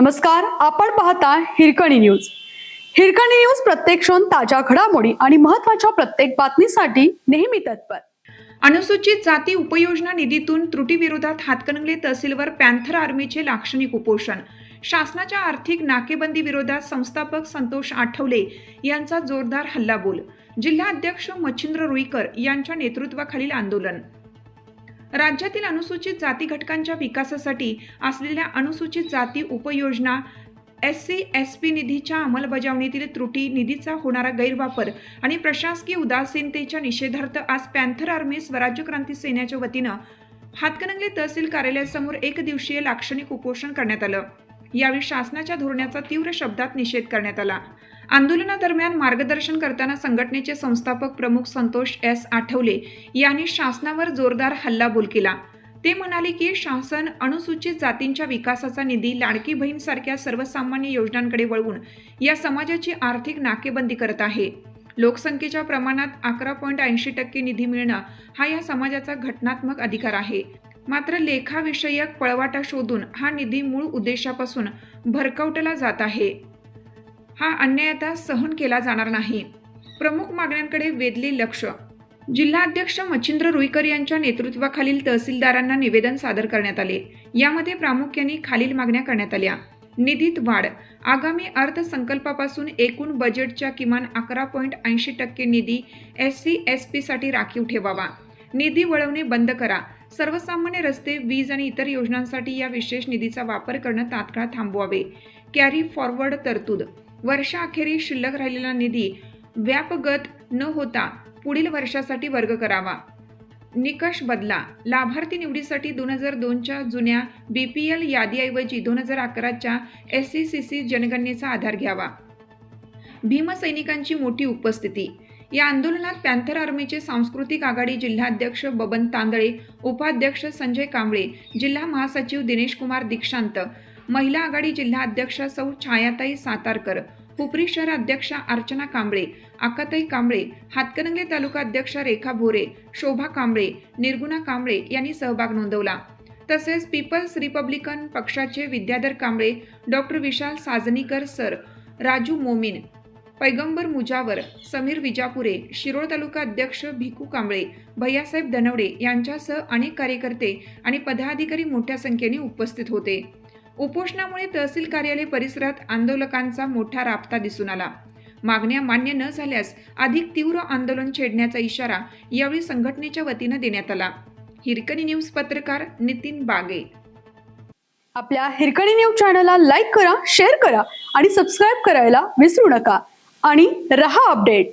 नमस्कार आपण पाहता हिरकणी न्यूज. हिरकणी न्यूज प्रत्येक क्षण ताज्या घडामोडी आणि महत्त्वाच्या प्रत्येक बातमीसाठी नेहमी तत्पर. अनुसूचित जाती उपयोजना निधीतून त्रुटीविरोधात हातकणंगले तहसीलवर पॅन्थर आर्मीचे लाक्षणिक उपोषण. शासनाच्या आर्थिक नाकेबंदी विरोधात संस्थापक संतोष आठवले यांचा जोरदार हल्लाबोल. जिल्हाध्यक्ष मच्छिंद्र रुईकर यांच्या नेतृत्वाखालील आंदोलन. राज्यातील अनुसूचित जाती घटकांच्या विकासासाठी असलेल्या अनुसूचित जाती उपयोजना एस सी एस पी निधीच्या अंमलबजावणीतील त्रुटी निधीचा होणारा गैरवापर आणि प्रशासकीय उदासीनतेच्या निषेधार्थ आज पॅन्थर आर्मी स्वराज्य क्रांती सेनेच्या वतीनं हातकणंगले तहसील कार्यालयासमोर एक दिवसीय लाक्षणिक उपोषण करण्यात आलं. यावेळी शासनाच्या धोरणाचा तीव्र शब्दात निषेध करण्यात आला. आंदोलनादरम्यान मार्गदर्शन करताना संघटनेचे संस्थापक प्रमुख संतोष एस आठवले यांनी शासनावर जोरदार हल्लाबोल केला. ते म्हणाले की शासन अनुसूचित जातींच्या विकासाचा निधी लाडकी बहीणसारख्या सर्वसामान्य योजनांकडे वळवून या समाजाची आर्थिक नाकेबंदी करत आहे. लोकसंख्येच्या प्रमाणात अकरा पॉईंट ऐंशी टक्के निधी मिळणं हा या समाजाचा घटनात्मक अधिकार आहे. मात्र लेखाविषयक पळवाटा शोधून हा निधी मूळ उद्देशापासून भरकवटला जात आहे. हा अन्याय आता सहन केला जाणार नाही. प्रमुख मागण्यांकडे वेधले लक्ष. जिल्हाध्यक्ष मच्छिंद्र रुईकर यांच्या नेतृत्वाखालील तहसीलदारांना निवेदन सादर करण्यात आले. यामध्ये प्रामुख्याने खालील मागण्या करण्यात आल्या. निधीत वाढ. आगामी अर्थसंकल्पापासून एकूण बजेटच्या किमान अकरा पॉईंट ऐंशी टक्के निधी एस सी एस पीसाठी राखीव ठेवावा. निधी वळवणे बंद करा. सर्वसामान्य रस्ते वीज आणि इतर योजनांसाठी या विशेष निधीचा वापर करणं तात्काळ थांबवावे. कॅरी फॉरवर्ड तरतूद. वर्षाअखेरीस शिल्लक राहिलेला निधी व्यापगत न होता पुढील वर्षासाठी वर्ग करावा. निकष बदला. लाभार्थी निवडीसाठी दोन हजार दोनच्या जुन्या बी पी एल यादीऐवजी दोन हजार अकराच्या एस सी सी सी जनगणनेचा आधार घ्यावा. भीमसैनिकांची मोठी उपस्थिती. या आंदोलनात पॅन्थर आर्मीचे सांस्कृतिक आघाडी जिल्हाध्यक्ष बबन तांदळे उपाध्यक्ष संजय कांबळे जिल्हा महासचिव दिनेश कुमार दीक्षांत महिला आघाडी जिल्हाध्यक्ष सौ छायाताई सातारकर हुपरी शहर अध्यक्षा अर्चना कांबळे आकाताई कांबळे हातकणंगले तालुका अध्यक्षा रेखा भोरे शोभा कांबळे निर्गुणा कांबळे यांनी सहभाग नोंदवला. तसेच पीपल्स रिपब्लिकन पक्षाचे विद्याधर कांबळे डॉक्टर विशाल साजनीकर सर राजू मोमीन पैगंबर मुजावर समीर विजापुरे शिरोळ तालुका अध्यक्ष भिकू कांबळे भैयासाहेब धनवडे यांच्यासह अनेक कार्यकर्ते आणि पदाधिकारी मोठ्या संख्येने उपस्थित होते. उपोषणामुळे तहसील कार्यालय परिसरात आंदोलकांचा मोठा राबता दिसून आला. मागण्या मान्य न झाल्यास अधिक तीव्र आंदोलन छेडण्याचा इशारा यावेळी संघटनेच्या वतीनं देण्यात आला. हिरकणी न्यूज पत्रकार नितीन बागे. आपल्या हिरकणी न्यूज चॅनलला लाईक करा शेअर करा आणि सबस्क्राईब करायला विसरू नका. आणि रहा अपडेट.